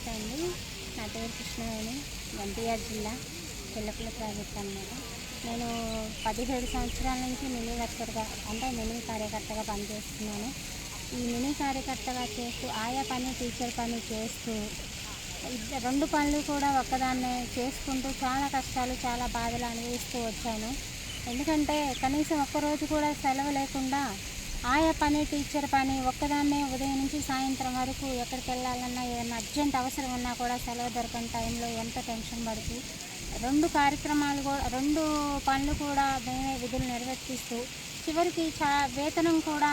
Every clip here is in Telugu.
నమస్తే అండి. నా పేరు కృష్ణవేణి ఎన్టీఆర్ జిల్లా పిల్లకుల ప్రాజెక్ట్ అన్నమాట. నేను పదిహేడు సంవత్సరాల నుంచి మినీ వర్కర్గా అంటే మినీ కార్యకర్తగా పనిచేస్తున్నాను. ఈ మినీ కార్యకర్తగా చేస్తూ ఆయా పని టీచర్ పని చేస్తూ రెండు పనులు కూడా ఒక్కదాన్నే చేసుకుంటూ చాలా కష్టాలు చాలా బాధలు అనుభవిస్తూ వచ్చాను. ఎందుకంటే కనీసం ఒక్కరోజు కూడా సెలవు లేకుండా ఆయా పని టీచర్ పని ఒక్కదాన్నే ఉదయం నుంచి సాయంత్రం వరకు ఎక్కడికి వెళ్ళాలన్నా ఏదైనా అర్జెంట్ అవసరం ఉన్నా కూడా సెలవు దొరకని టైంలో ఎంత టెన్షన్ పడుతూ రెండు కార్యక్రమాలు కూడా రెండు పనులు కూడా మేమే విధులు నిర్వర్తిస్తూ చివరికి చా వేతనం కూడా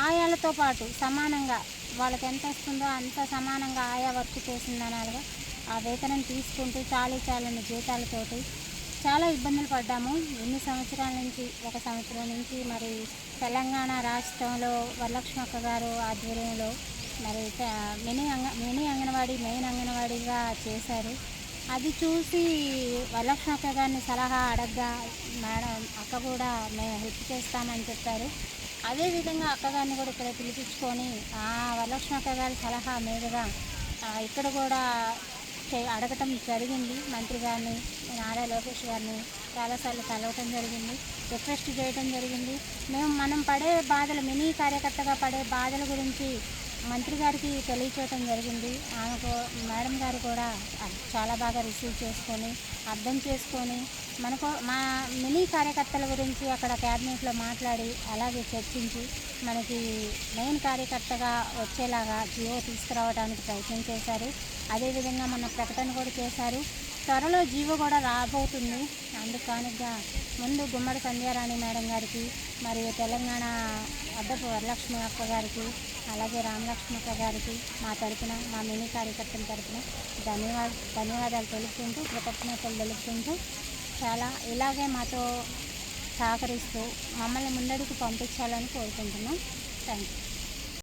ఆయాలతో పాటు సమానంగా వాళ్ళకి ఎంత వస్తుందో అంత సమానంగా ఆయా వర్క్ చేసిందనాలుగా ఆ వేతనం తీసుకుంటూ చాలీ చాలని జీతాలతోటి చాలా ఇబ్బందులు పడ్డాము. ఎన్ని సంవత్సరాల నుంచి ఒక సంవత్సరం నుంచి మరి తెలంగాణ రాష్ట్రంలో వరలక్ష్మి అక్క గారు ఆధ్వర్యంలో మరి మినీ అంగ మినీ అంగన్వాడీ మెయిన్ అంగన్వాడీగా చేశారు. అది చూసి వరలక్ష్మి అక్క గారిని సలహా అడగ్గా మేడం అక్క కూడా మేము హెల్ప్ చేస్తామని చెప్పారు. అదేవిధంగా అక్కగారిని కూడా ఇక్కడ పిలిపించుకొని ఆ వరలక్ష్మి అక్క గారి సలహా మీదుగా ఇక్కడ కూడా అడగటం జరిగింది. మంత్రి గారిని నారా లోకేష్ గారిని చాలాసార్లు కలవటం జరిగింది. రిక్వెస్ట్ చేయటం జరిగింది. మేము మనం పడే బాధలు మినీ కార్యకర్తగా పడే బాధల గురించి మంత్రి గారికి తెలియచేయటం జరిగింది. ఆమెకు మేడం గారు కూడా చాలా బాగా రిసీవ్ చేసుకొని అర్థం చేసుకొని మనకు మా మినీ కార్యకర్తల గురించి అక్కడ క్యాబినెట్లో మాట్లాడి అలాగే చర్చించి మనకి మెయిన్ కార్యకర్తగా వచ్చేలాగా జియో తీసుకురావడానికి ప్రయత్నం చేశారు. అదేవిధంగా మన ప్రకటన కూడా చేశారు. త్వరలో జీవో కూడా రాబోతుంది. అందుకు కానుగా ముందు గుమ్మడి సంధ్యారాణి మేడం గారికి మరియు తెలంగాణ అద్దపు వరలక్ష్మి అక్క గారికి అలాగే రామలక్ష్మి అక్క గారికి మా తరపున మా మినీ కార్యకర్తల తరపున ధన్యవాద ధన్యవాదాలు తెలుపుకుంటూ కృతజ్ఞతలు తెలుపుకుంటూ చాలా ఇలాగే మాతో సహకరిస్తూ మమ్మల్ని ముందడుగు పంపించాలని కోరుకుంటున్నాం. Thank you